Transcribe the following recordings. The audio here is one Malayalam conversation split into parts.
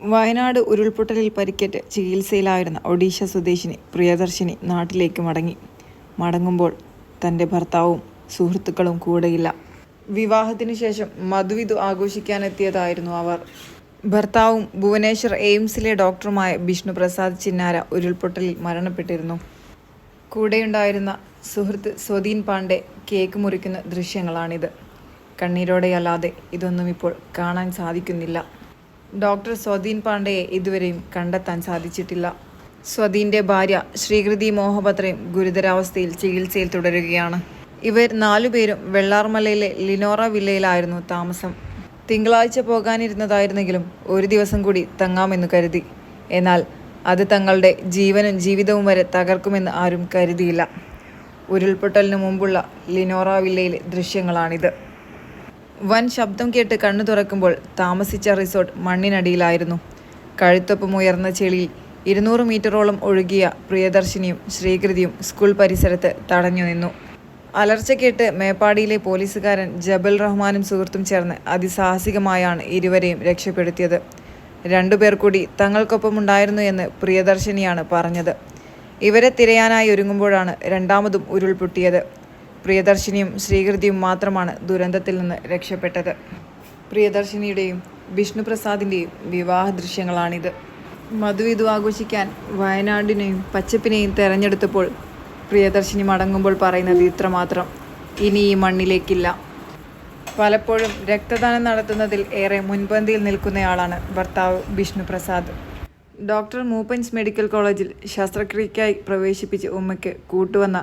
വയനാട് ഉരുൾപൊട്ടലിൽ പരിക്കേറ്റ് ചികിത്സയിലായിരുന്ന ഒഡീഷ സ്വദേശിനി പ്രിയദർശിനി നാട്ടിലേക്ക് മടങ്ങി. മടങ്ങുമ്പോൾ തന്റെ ഭർത്താവും സുഹൃത്തുക്കളും കൂടെയില്ല. വിവാഹത്തിനു ശേഷം മധുവിധു ആഘോഷിക്കാനെത്തിയതായിരുന്നു അവർ. ഭർത്താവും ഭുവനേശ്വർ എയിംസിലെ ഡോക്ടറുമായ ബിഷ്ണു പ്രസാദ് ചിന്നാര ഉരുൾപൊട്ടലിൽ മരണപ്പെട്ടിരുന്നു. കൂടെയുണ്ടായിരുന്ന സുഹൃത്ത് സ്വദീൻ പാണ്ഡെ കേക്ക് മുറിക്കുന്ന ദൃശ്യങ്ങളാണിത്. കണ്ണീരോടെയല്ലാതെ ഇതൊന്നും ഇപ്പോൾ കാണാൻ സാധിക്കുന്നില്ല. ഡോക്ടർ സ്വദീൻ പാണ്ഡയെ ഇതുവരെയും കണ്ടെത്താൻ സാധിച്ചിട്ടില്ല. സ്വദീന്റെ ഭാര്യ ശ്രീകൃതി മോഹപത്രയും ഗുരുതരാവസ്ഥയിൽ ചികിത്സയിൽ തുടരുകയാണ്. ഇവർ നാലുപേരും വെള്ളാർമലയിലെ ലിനോറ വില്ലയിലായിരുന്നു താമസം. തിങ്കളാഴ്ച പോകാനിരുന്നതായിരുന്നെങ്കിലും ഒരു ദിവസം കൂടി തങ്ങാമെന്ന് കരുതി. എന്നാൽ അത് തങ്ങളുടെ ജീവനും ജീവിതവും വരെ തകർക്കുമെന്ന് ആരും കരുതിയില്ല. ഉരുൾപൊട്ടലിന് മുമ്പുള്ള ലിനോറ വില്ലയിലെ ദൃശ്യങ്ങളാണിത്. വൻ ശബ്ദം കേട്ട് കണ്ണു തുറക്കുമ്പോൾ താമസിച്ച റിസോർട്ട് മണ്ണിനടിയിലായിരുന്നു. കഴുത്തൊപ്പം ഉയർന്ന ചെളിയിൽ ഇരുന്നൂറ് മീറ്ററോളം ഒഴുകിയ പ്രിയദർശിനിയും ശ്രീകൃതിയും സ്കൂൾ പരിസരത്ത് തടഞ്ഞു നിന്നു. അലർച്ച കേട്ട് മേപ്പാടിയിലെ പോലീസുകാരൻ ജബൽ റഹ്മാനും സുഹൃത്തും ചേർന്ന് അതിസാഹസികമായാണ് ഇരുവരെയും രക്ഷപ്പെടുത്തിയത്. രണ്ടുപേർ കൂടി തങ്ങൾക്കൊപ്പം ഉണ്ടായിരുന്നു എന്ന് പ്രിയദർശിനിയാണ് പറഞ്ഞത്. ഇവരെ തിരയാനായി ഒരുങ്ങുമ്പോഴാണ് രണ്ടാമതും ഉരുൾപൊട്ടിയത്. പ്രിയദർശിനിയും ശ്രീകൃതിയും മാത്രമാണ് ദുരന്തത്തിൽ നിന്ന് രക്ഷപ്പെട്ടത്. പ്രിയദർശിനിയുടെയും വിഷ്ണുപ്രസാദിന്റെയും വിവാഹ ദൃശ്യങ്ങളാണിത്. മധുവിധു ആഘോഷിക്കാൻ വയനാടിനെയും പച്ചപ്പിനെയും തെരഞ്ഞെടുത്തപ്പോൾ പ്രിയദർശിനി മടങ്ങുമ്പോൾ പറയുന്നത് ഇത്രമാത്രം. ഇനി ഈ മണ്ണിലേക്കില്ല. പലപ്പോഴും രക്തദാനം നടത്തുന്നതിൽ ഏറെ മുൻപന്തിയിൽ നിൽക്കുന്നയാളാണ് ഭർത്താവ് വിഷ്ണുപ്രസാദ്. ഡോക്ടർ മൂപ്പൻസ് മെഡിക്കൽ കോളേജിൽ ശസ്ത്രക്രിയയ്ക്കായി പ്രവേശിപ്പിച്ച് ഉമ്മയ്ക്ക് കൂട്ടുവന്ന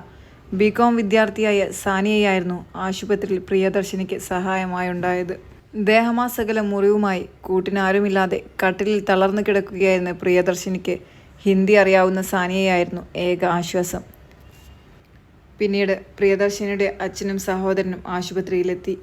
ബികോം വിദ്യാർത്ഥിയായ സാനിയയായിരുന്നു ആശുപത്രിയിൽ പ്രിയദർശിനിക്ക് സഹായമായുണ്ടായത്. ദേഹമാസകല മുറിവുമായി കൂട്ടിനാരുമില്ലാതെ കട്ടിലിൽ തളർന്നു കിടക്കുകയായിരുന്ന പ്രിയദർശിനിക്ക് ഹിന്ദി അറിയാവുന്ന സാനിയയായിരുന്നു ഏക ആശ്വാസം. പിന്നീട് പ്രിയദർശിനിയുടെ അച്ഛനും സഹോദരനും ആശുപത്രിയിലെത്തി.